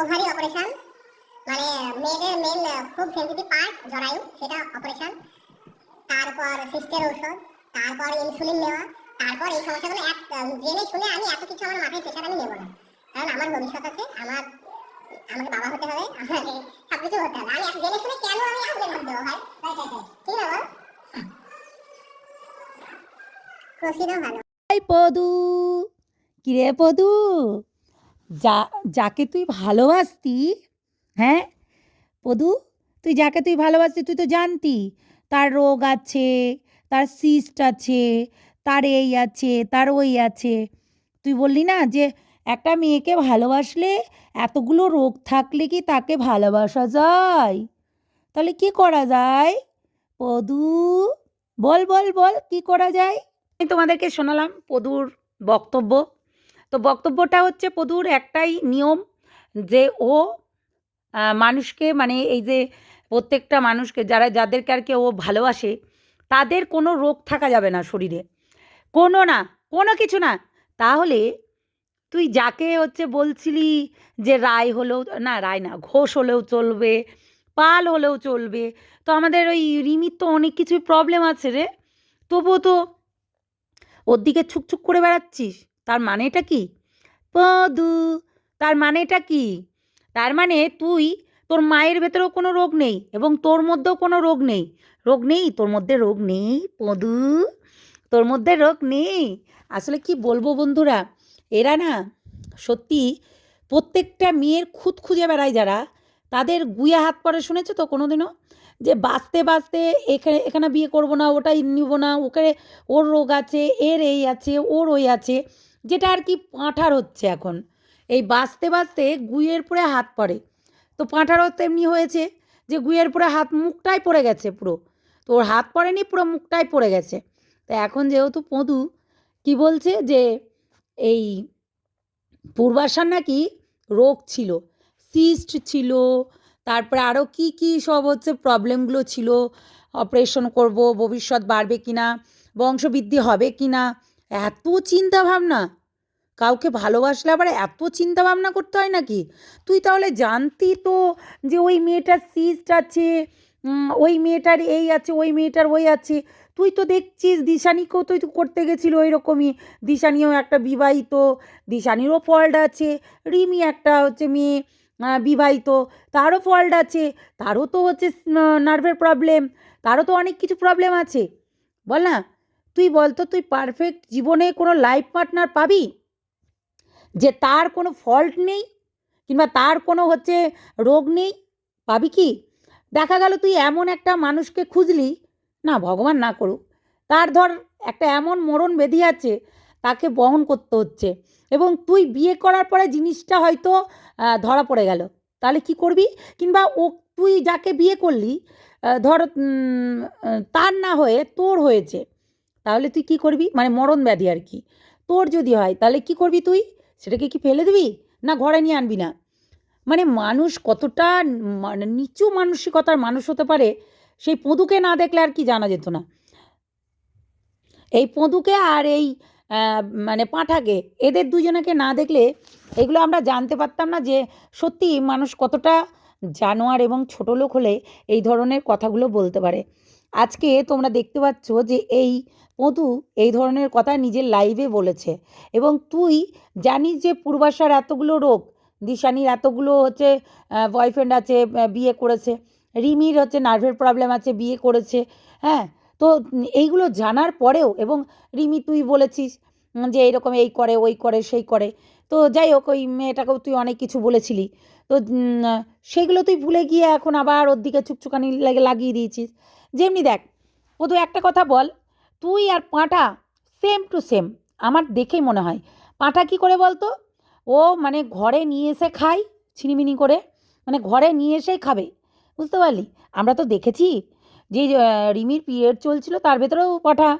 Ovary operation মানে মেয়েদের main খুব সেন্সিটিভ পার্ট জরায়ু সেটা অপারেশন তারপর সিস্টের ঔষধ তারপর ইনসুলিন নেওয়া তারপর এই সমস্যাগুলো এক জেনে শুনে আমি এত কিছু আমার মাথায় প্রেশার আমি নেব না। কারণ আমার ভবিষ্যৎ আছে আমার আমাকে বাবা হতে হবে আমাকে সবকিছু হতে হবে। আমি জেনে শুনে কেন আমি আগুনে হাত দেবো ভাই? ঠিক না বল ভালো। পদু কিরে পদু? যা, যাকে তুই ভালোবাসতি হ্যাঁ? পদু, তুই যাকে তুই ভালোবাসতি, তুই তো জানতি। তার রোগ আছে, তার সিস্ট আছে, তার এই আছে, তার ওই আছে। তুই বললি না যে একটা মেয়েকে ভালোবাসলে এতগুলো রোগ থাকলে কি তাকে ভালোবাসা যায়? তাহলে কি করা যায়? পদু, বল বল বল, কি করা যায়? আমি তোমাদেরকে শোনালাম পদুর বক্তব্য। তো বক্তব্যটা হচ্ছে পদুর একটাই নিয়ম যে ও মানুষকে মানে এই যে প্রত্যেকটা মানুষকে যারা, যাদেরকে আর কি ও ভালোবাসে, তাদের কোনো রোগ থাকা যাবে না শরীরে। কোনো না, কোনো কিছু না। তাহলে তুই যাকে হচ্ছে বলছিলি যে রায় হলেও, না রায় না, ঘোষ হলেও চলবে, পাল হলেও চলবে, তো আমাদের ওই রিমির তো অনেক কিছুই প্রবলেম আছে রে। তবুও তো ওর দিকে ছুকছুক করে বেড়াচ্ছিস। তার মানেটা কি? পদু, তার মানেটা কি? তার মানে তুই, তোর মায়ের ভেতরেও কোনো রোগ নেই এবং তোর মধ্যেও কোনো রোগ নেই। রোগ নেই, তোর মধ্যে রোগ নেই, পদু, তোর মধ্যে রোগ নেই। আসলে কি বলব বন্ধুরা? এরা না সত্যি প্রত্যেকটা মেয়ের খুঁত খুঁজে বেড়ায় যারা। তাদের গুয়ে হাত পড়ে শুনেছো তো কোনো দিনও যে বাঁচতে বাঁচতে এখানে এখানে বিয়ে করব না, ওটাই নিব না ওকে ওর রোগ আছে, এর এই আছে, ওর ওই আছে। যেটা আর কি পাঁঠার হচ্ছে এখন। এই বাঁচতে বাঁচতে গুইয়ের পরে হাত পড়ে। তো পাঁঠারও তেমনি হয়েছে যে গুইয়ের পরে হাত মুখটাই পড়ে গেছে পুরো। তো ওর হাত পড়েনি, পুরো মুখটাই পড়ে গেছে। তো এখন যেহেতু পদু, কি বলছে যে এই পূর্বাশার নাকি রোগ ছিল, সিস্ট ছিল, তারপরে আরও কি কি সব হচ্ছে প্রবলেমগুলো ছিল, অপারেশন করব, ভবিষ্যৎ বাড়বে কি না বংশবৃদ্ধি হবে কি না এত চিন্তা ভাবনা কাউকে ভালোবাসলে আবার এত চিন্তা ভাবনা করতে হয় নাকি? তুই তাহলে জানতি তো যে ওই মেয়েটার সিস্ট আছে ওই মেয়েটার এই আছে, ওই মেয়েটার ওই আছে। তুই তো দেখছিস দিশানিকেও তুই তো করতে গেছিল ওই রকমই দিশানিও একটা বিবাহিত, দিশানিরও ফল্ট আছে। রিমি একটা হচ্ছে মেয়ে বিবাহিত, তারও ফল্ট আছে। তারও তো হচ্ছে নার্ভের প্রবলেম তারও তো অনেক কিছু প্রবলেম আছে। বল না, তুই বল তো তুই পারফেক্ট জীবনে কোনো লাইফ পার্টনার পাবি? যে তার কোনো ফল্ট নেই কিংবা তার কোনো হচ্ছে রোগ নেই, পাবি কি? দেখা গেল তুই এমন একটা মানুষকে খুঁজলি, না ভগবান না করুক, তার ধর একটা এমন মরণ বেঁধে আছে, তাকে বহন করতে হচ্ছে এবং তুই বিয়ে করার পরে জিনিসটা হয়তো ধরা পড়ে গেল। তাহলে কি করবি? কিংবা ও, তুই যাকে বিয়ে করলি ধর তার না হয়ে তোর হয়েছে, তাহলে তুই কি করবি? মানে মরণ ব্যাধি আর কি। তোর যদি হয়, তাহলে কি করবি তুই? সেটাকে কি ফেলে দিবি? না ঘরে নিয়ে আনবি না? মানে মানুষ কতটা মানে নিচু মানসিকতার মানুষ হতে পারে, সেই পদুকে না দেখলে আর কি জানা যেত না। এই পদুকে আর এই মানে পাঁঠাকে, এদের দুজনকে না দেখলে এগুলো আমরা জানতে পারতাম না যে সত্যি মানুষ কতটা জানোয়ার এবং ছোট লোক হলে এই ধরনের কথাগুলো বলতে পারে। আজকে তোমরা দেখতে পাচ্ছ যে এই পদু এই ধরনের কথা নিজের লাইভে বলেছে এবং তুই জানিস যে পূর্বাশার এতগুলো রোগ, দিশানির এতগুলো হচ্ছে বয়ফ্রেন্ড আছে বিয়ে করেছে, রিমির হচ্ছে নার্ভের প্রবলেম আছে, বিয়ে করেছে হ্যাঁ? তো এইগুলো জানার পরেও এবং রিমি তুই বলেছিস যে এইরকম এই করে, ওই করে, সেই করে, তো যাই হোক ওই মেয়েটাকেও তুই অনেক কিছু বলেছিলি, তো সেগুলো তুই ভুলে গিয়ে এখন আবার ওর দিকে চুকচুকানি লেগে লাগিয়ে দিয়েছিস। যেমনি দেখ তো একটা কথা বল, তুই আর পাঁটা সেম টু সেম আমার দেখেই মনে হয়। পাঁটা কি করে বলতো? ও মানে ঘরে নিয়ে এসে খায় ছিনিমিনি করে মানে ঘরে নিয়ে এসেই খাবে, বুঝতে পারলি? আমরা তো দেখেছি যে রিমির পিরিয়ড চলছিল, তার ভেতরেও পাঠা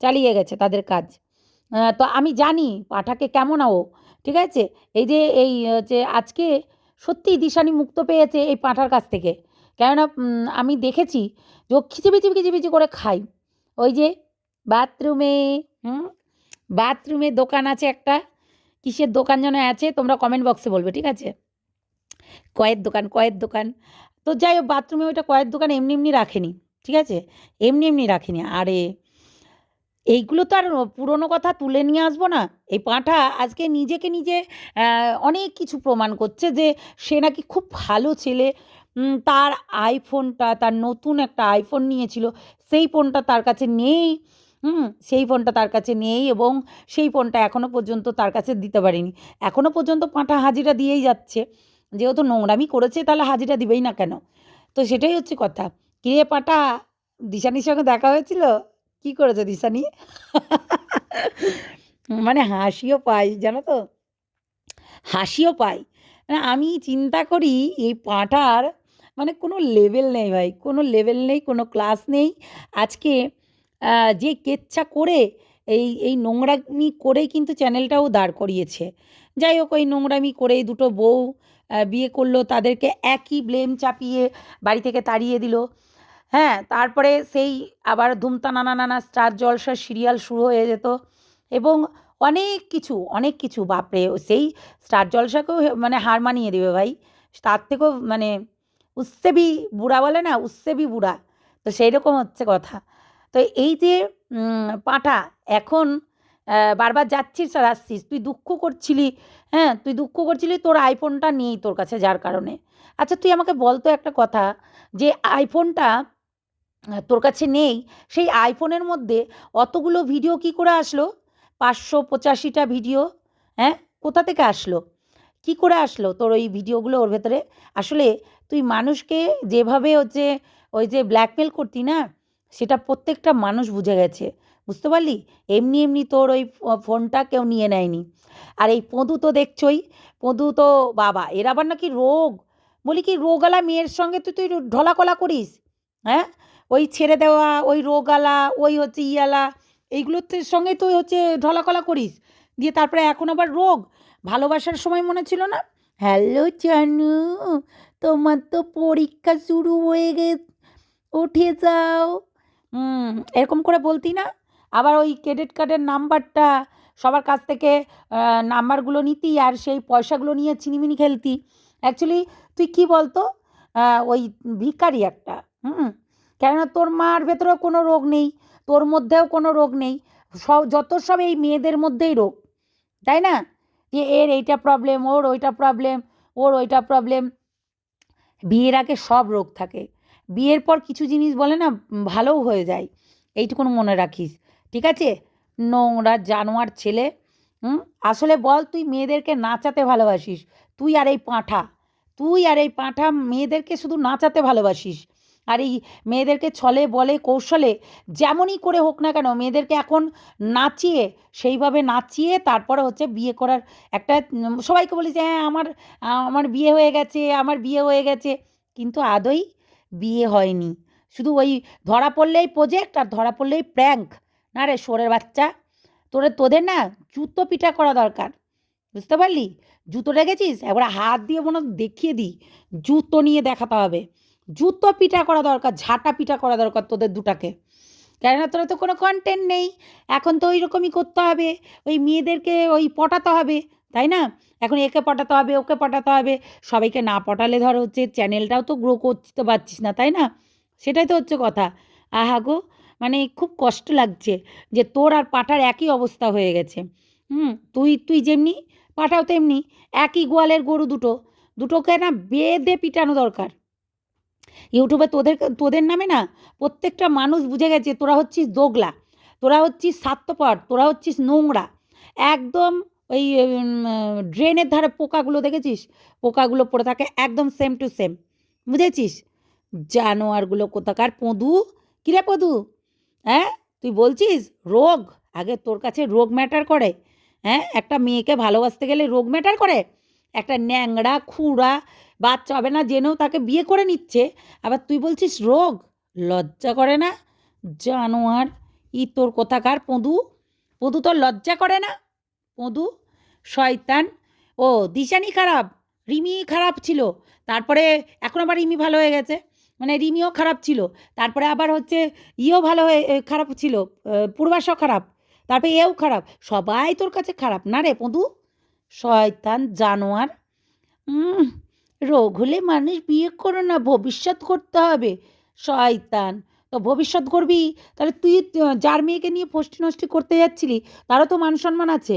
চালিয়ে গেছে তাদের কাজ। তো আমি জানি পাঠাকে কেমন ও, ঠিক আছে? এই যে এই যে আজকে সত্যি দিশানি মুক্ত পেয়েছে এই পাঁঠার কাছ থেকে। কেননা আমি দেখেছি যে ও খিচিবিচি খিচিবিচি করে খাই ওই যে বাথরুমে, হুম, বাথরুমে দোকান আছে একটা, কিসের দোকান যেন আছে, তোমরা কমেন্ট বক্সে বলবে, ঠিক আছে? কয়ের দোকান কয়ের দোকান। তো যাই হোক, বাথরুমে ওইটা কয়ের দোকান এমনি এমনি রাখেনি, ঠিক আছে? এমনি এমনি রাখেনি। আরে, এইগুলো তো আর পুরনো কথা তুলে নিয়ে আসব না। এই পাঁঠা আজকে নিজেকে নিজে অনেক কিছু প্রমাণ করছে যে সে নাকি খুব ভালো ছেলে। তার আইফোনটা তার নতুন একটা আইফোন নিয়েছিল, সেই ফোনটা তার কাছে নেই, হুম, সেই ফোনটা তার কাছে নেই এবং সেই ফোনটা এখনও পর্যন্ত তার কাছে দিতে পারিনি। এখনও পর্যন্ত পাঁঠা হাজিরা দিয়েই যাচ্ছে। যেহেতু নোংরামি করেছে, তাহলে হাজিরা দিবেই না কেন? তো সেটাই হচ্ছে কথা। কিরে পাঁঠা, দিশানির সঙ্গে দেখা হয়েছিল? কি করেছে দিশানি? মানে হাসিও পাই জানো তো? হাসিও পাই মানে আমি চিন্তা করি, এই পাঁঠার মানে কোনো লেভেল নেই ভাই, কোনো লেভেল নেই, কোনো ক্লাস নেই। আজকে যে কেচ্ছা করে এই এই নোংরামি করেই কিন্তু চ্যানেলটাও দাঁড় করিয়েছে। যাই হোক, ওই নোংরামি করেই দুটো বউ বিয়ে করল, তাদেরকে একই ব্লেম চাপিয়ে বাড়ি থেকে তাড়িয়ে দিল। হ্যাঁ তারপরে সেই আবার ধুমতা নানা নানা স্টার জলসার সিরিয়াল শুরু হয়ে যেত এবং অনেক কিছু অনেক কিছু, বাপরে, সেই স্টার জলসাকেও মানে হার মানিয়ে দেবে ভাই। তার থেকেও মানে উসসে ভি বুড়া বলে না উসসে ভি বুড়া। তো সেই রকম হচ্ছে কথা। তো এই যে পাঁঠা এখন বারবার যাচ্ছিস আর আসছিস, তুই দুঃখ করছিলি হ্যাঁ তুই দুঃখ করছিলি তোর আইফোনটা নেই তোর কাছে যার কারণে। আচ্ছা তুই আমাকে বলতো একটা কথা, যে আইফোনটা তোর কাছে নেই, সেই আইফোনের মধ্যে অতগুলো ভিডিও কি করে আসলো? পাঁচশো পঁচাশিটা ভিডিও হ্যাঁ কোথা থেকে আসলো? কি করে আসলো তোর ওই ভিডিওগুলো ওর ভেতরে? আসলে তুই মানুষকে যেভাবে হচ্ছে ওই যে ব্ল্যাকমেল করতি না, সেটা প্রত্যেকটা মানুষ বুঝে গেছে। বুঝতে পারলি? এমনি এমনি তোর ওই ফোনটা কেউ নিয়ে নেয়নি। আর এই পদু তো দেখছই, পদু তো বাবা, এর আবার নাকি রোগ। বলি কি রোগালা মেয়ের সঙ্গে তুই তুই ঢলাকলা করিস? হ্যাঁ? ওই ছেড়ে দেওয়া, ওই রোগালা ওই হচ্ছে ইয়ালা, এইগুলোর সঙ্গে তুই হচ্ছে ঢলাকলা করিস। দিয়ে তারপরে এখন আবার রোগ। ভালোবাসার সময় মনে ছিল না? হ্যালো চানু তোমার তো পরীক্ষা শুরু হয়ে গে, উঠে যাও। এরকম করে বলতি না? আবার ওই ক্রেডিট কার্ডের নাম্বারটা সবার কাছ থেকে নাম্বারগুলো নিতি আর সেই পয়সাগুলো নিয়ে চিনিমিনি খেলতি। অ্যাকচুয়ালি তুই কি বলতো? ওই ভিখারি একটা, হুম? কেননা তোর মার ভেতরেও কোনো রোগ নেই, তোর মধ্যেও কোনো রোগ নেই, সব, যত সব এই মেয়েদের মধ্যেই রোগ। তাই না? যে এর এইটা প্রবলেম ওর ওইটা প্রবলেম ওর ওইটা প্রবলেম বিয়ের আগে সব রোগ থাকে। বিয়ের পর কিছু জিনিস বলে না ভালোও হয়ে যায়। এইটুকুন মনে রাখিস, ঠিক আছে? নোংরা জানোয়ার ছেলে হুম আসলে বল তুই মেয়েদেরকে নাচাতে ভালোবাসিস। তুই আর এই পাঁঠা, তুই আর এই পাঁঠা মেয়েদেরকে শুধু নাচাতে ভালোবাসিস। আর এই মেয়েদেরকে ছলে, বলে, কৌশলে যেমনই করে হোক না কেন, মেয়েদেরকে এখন নাচিয়ে, সেইভাবে নাচিয়ে তারপরে হচ্ছে বিয়ে করার একটা সবাইকে বলি যে হ্যাঁ আমার আমার বিয়ে হয়ে গেছে, আমার বিয়ে হয়ে গেছে। কিন্তু আদৌ বিয়ে হয়নি। শুধু ওই ধরা পড়লেই প্রজেক্ট আর ধরা পড়লেই প্র্যাঙ্ক না রে সোরের বাচ্চা, তোরে, তোদের না জুতো পিঠা করা দরকার। বুঝতে পারলি? জুতো রেখেছিস? একবার হাত দিয়ে মনে দেখিয়ে দিই। জুতো নিয়ে দেখাতে হবে। জুতো পিঠা করা দরকার, ঝাঁটা পিঠা করা দরকার তোদের দুটাকে। কেননা তোরা তো কোনো কন্টেন্ট নেই। এখন তো ওই রকমই করতে হবে। ওই মেয়েদেরকে ওই পটাতে হবে, তাই না? এখন একে পটাতে হবে, ওকে পটাতে হবে। সবাইকে না পটালে ধর হচ্ছে চ্যানেলটাও তো গ্রো করতে পারছিস না, তাই না? সেটাই তো হচ্ছে কথা। আহা গো মানে খুব কষ্ট লাগছে যে তোর আর পাঠার একই অবস্থা হয়ে গেছে। হুম, তুই তুই যেমনি পাঠাও তেমনি একই গোয়ালের গরু দুটো। দুটোকে না বেঁধে পিটানো দরকার। ইউটিউবে তোদের তোদের নামে না প্রত্যেকটা মানুষ বুঝে গেছে তোরা হচ্ছিস দোগলা, তোরা হচ্ছিস স্বার্থপর, তোরা হচ্ছিস নোংরা। একদম ওই ড্রেনের ধারে পোকাগুলো দেখেছিস? পোকাগুলো পড়ে থাকে একদম সেম টু সেম বুঝেছিস? জানোয়ারগুলো কোথাকার পদু? কিরে পদু? হ্যাঁ? তুই বলছিস রোগ? আগে তোর কাছে রোগ ম্যাটার করে। হ্যাঁ? একটা মেয়েকে ভালোবাসতে গেলে রোগ ম্যাটার করে। একটা ন্যাংড়া, খুঁড়া বাচ্চা হবে না জেনেও তাকে বিয়ে করে নিচ্ছে। আবার তুই বলছিস রোগ? লজ্জা করে না? জানোয়ার ই তোর কোথাকার পদু? পদু তোর লজ্জা করে না? পদু? শয়তান? ও দিশানি খারাপ রিমি খারাপ ছিল। তারপরে এখন আবার রিমি ভালো হয়ে গেছে। মানে রিমিও খারাপ ছিল। তারপরে আবার হচ্ছে ইও ভালো হয়ে খারাপ ছিল আহ, পূর্বাশও খারাপ। তারপরে এও খারাপ। সবাই তোর কাছে খারাপ। না রে পদু? শয়তান জানোয়ার? রোগ হলে মানুষ বিয়ে করো না, ভবিষ্যৎ করতে হবে। শয়তান, তো ভবিষ্যৎ করবি? তাহলে তুই যার মেয়েকে নিয়ে ফষ্টি নষ্টি করতে যাচ্ছিলি, তারও তো মান সম্মান আছে।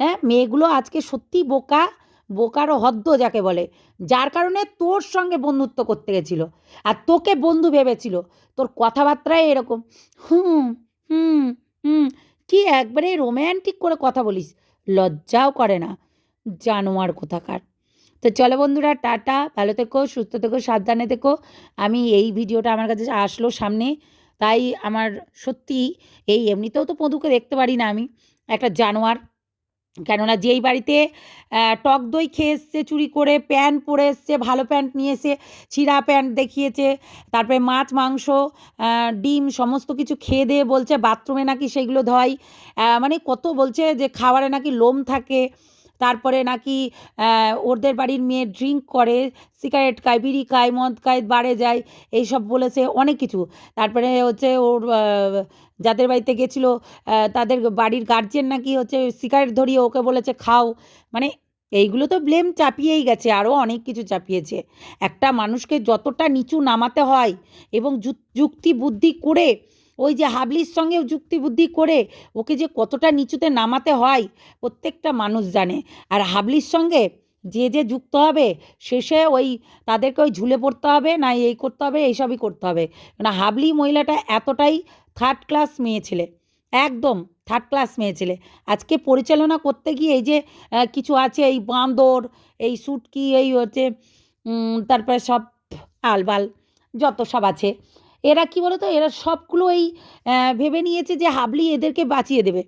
হ্যাঁ মেয়েগুলো আজকে সত্যি বোকা বোকারও হদ্দ যাকে বলে। যার কারণে তোর সঙ্গে বন্ধুত্ব করতে গেছিল আর তোকে বন্ধু ভেবেছিল। তোর কথাবার্তায় এরকম, হুম হুম হুম, কি একবারে রোম্যান্টিক করে কথা বলিস? লজ্জাও করে না। জানোয়ার কোথাকার? তো চলো বন্ধুরা, টাটা। ভালো থেকো, সুস্থ থেকো, সাবধানে থেকো। আমি এই ভিডিওটা আমার কাছে আসলো সামনে। তাই আমার সত্যি এই এমনিতেও তো পদুকে দেখতে পারি না আমি, একটা জানোয়ার। কেননা যেই বাড়িতে টক দই খেয়ে এসছে, চুরি করে, প্যান্ট পরে এসছে, ভালো প্যান্ট নিয়ে এসে, ছিঁড়া প্যান্ট দেখিয়েছে, তারপরে মাছ, মাংস ডিম, সমস্ত কিছু খেয়ে দিয়ে বলছে, বাথরুমে নাকি সেগুলো ধয় মানে কত বলছে যে, খাবারে নাকি লোম থাকে। তারপরে নাকি ওদের বাড়ির মেয়ে ড্রিঙ্ক করে, সিগারেট খায়, বিড়ি খায়, মদ খায়, বারে যায়, এইসব বলেছে অনেক কিছু। তারপরে হচ্ছে ওর যাদের বাড়িতে গেছিল তাদের বাড়ির গার্জেন নাকি হচ্ছে সিগারেট ধরিয়ে ওকে বলেছে, খাও। মানে এইগুলো তো ব্লেম চাপিয়েই গেছে আরও অনেক কিছু চাপিয়েছে। একটা মানুষকে যতটা নিচু নামাতে হয় এবং যুক- যুক্তি বুদ্ধি করে ওই যে হাবলির সঙ্গেও যুক্তিবুদ্ধি করে ওকে যে কতটা নিচুতে নামাতে হয়, প্রত্যেকটা মানুষ জানে। আর হাবলির সঙ্গে যে যে যুক্ত হবে, শেষে ওই তাদেরকে ওই ঝুলে পড়তে হবে, না এই করতে হবে এইসবই করতে হবে। না হাবলি মহিলাটা এতটাই থার্ড ক্লাস মেয়ে ছেলে, একদম থার্ড ক্লাস মেয়ে ছেলে। আজকে পরিচালনা করতে গিয়ে এই যে কিছু আছে, এই বাঁদর, এই সুটকি, এই হচ্ছে তারপরে সব আলবাল, যত সব আছে। এরা কি বলতো? এরা সবগুলো এই ভেবে নিয়েছে যে হাবলি এদেরকে বাঁচিয়ে দেবে।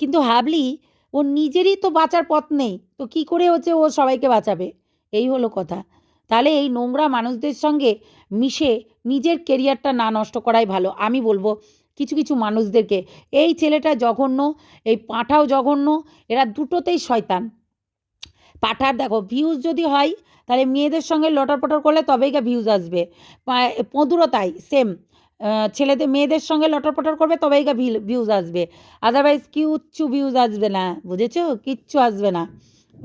কিন্তু হাবলি ওর নিজেরই তো বাঁচার পথ নেই। তো কি করে হচ্ছে ও সবাইকে বাঁচাবে? এই হলো কথা। তাহলে এই নোংরা মানুষদের সঙ্গে মিশে নিজের কেরিয়ারটা না নষ্ট করাই ভালো। আমি বলব, কিছু কিছু মানুষদেরকে, এই ছেলেটা জঘন্য, এই পাঁঠাও জঘন্য, এরা দুটোতেই শয়তান। পাঠার দেখো ভিউজ যদি হয়, তাহলে মেয়েদের সঙ্গে লটর পটর করলে তবেই গা ভিউজ আসবে। পঁদুরও তাই সেম ছেলেদের, মেয়েদের সঙ্গে লটর পটর করবে, তবেই গা ভিউজ আসবে। আদারওয়াইজ কিচ্ছু ভিউজ আসবে না, বুঝেছ? কিচ্ছু আসবে না।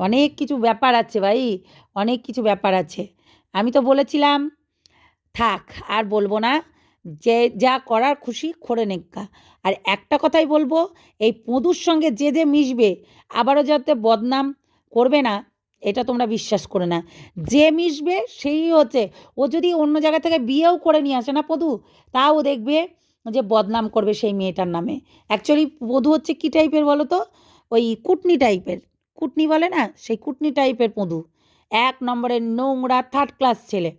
অনেক কিছু ব্যাপার আছে ভাই, অনেক কিছু ব্যাপার আছে। আমি তো বলেছিলাম, থাক, আর বলব না, যে, যা করার খুশি করে নেক্কা আর একটা কথাই বলব, এই পঁদুর সঙ্গে যে যে মিশবে, আবারও যাতে বদনাম করবে না, এটা তোমরা বিশ্বাস করে না। যে মিশবে সেই হচ্ছে, ও যদি অন্য জায়গা থেকে বিয়েও করে নিয়ে আসে না পদু, তাও দেখবে যে বদনাম করবে সেই মেয়েটার নামে। অ্যাকচুয়ালি পদু হচ্ছে কী টাইপের বলো তো ওই কুটনি টাইপের কুটনি বলে না, সেই কুটনি টাইপের পদু। এক নম্বরের নোংরা থার্ড ক্লাস ছেলে।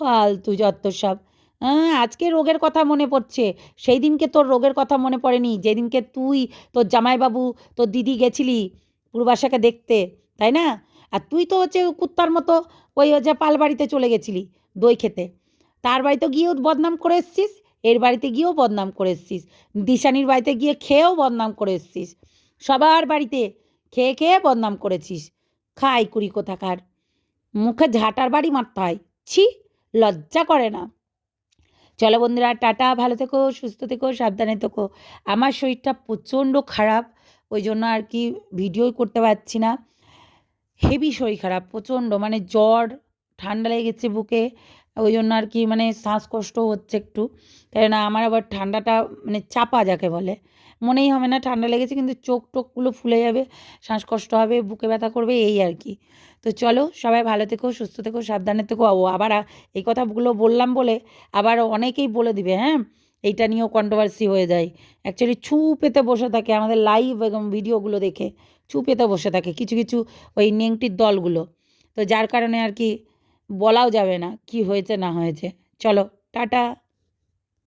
ফালতু যত সব। হ্যাঁ আজকে রোগের কথা মনে পড়ছে। সেই দিনকে তোর রোগের কথা মনে পড়েনি? যেদিনকে তুই, তোর জামাইবাবু, তোর দিদি গেছিলি পূর্বাশাকে দেখতে, তাই না? আর তুই তো হচ্ছে কুত্তার মতো ওই হচ্ছে পালবাড়িতে চলে গেছিলি দই খেতে। তার বাড়িতে গিয়েও বদনাম করে এসছিস, এর বাড়িতে গিয়েও বদনাম করে এসছিস, দিশানির বাড়িতে গিয়ে খেয়েও বদনাম করে এসছিস, সবার বাড়িতে খেয়ে খেয়ে বদনাম করেছিস। খাই কুড়ি কোথাকার। মুখে ঝাঁটার বাড়ি মারতে হয়, ছি, লজ্জা করে না। চলো বন্ধুরা, টাটা, ভালো থেকো, সুস্থ থেকো, সাবধানে থেকো। আমার শরীরটা প্রচণ্ড খারাপ। ওই জন্য আর কি ভিডিও করতে পারছি না। হেভি শরীর খারাপ, প্রচণ্ড মানে জ্বর, ঠান্ডা লেগেছে বুকে, ওই জন্য আর কি মানে শ্বাসকষ্ট হচ্ছে একটু। কেননা আমার আবার ঠান্ডাটা মানে চাপা যাকে বলে। মনেই হবে না ঠান্ডা লেগেছে কিন্তু চোখ টোকগুলো ফুলে যাবে, শ্বাসকষ্ট হবে, বুকে ব্যথা করবে, এই আর কি। তো চলো সবাই ভালো থেকো, সুস্থ থেকো, সাবধানে থেকো। আবার এই কথাগুলো বললাম বলে আবার অনেকেই বলে দিবে হ্যাঁ? এইটা নিয়েও কন্ট্রোভার্সি হয়ে যায়। অ্যাকচুয়ালি ছু পেতে বসে থাকে, আমাদের লাইভ এবং ভিডিওগুলো দেখে ছু পেতে বসে থাকে কিছু কিছু ওই নেংটির দলগুলো। তো যার কারণে আর কি বলাও যাবে না, কি হয়েছে না হয়েছে। চলো, টাটা।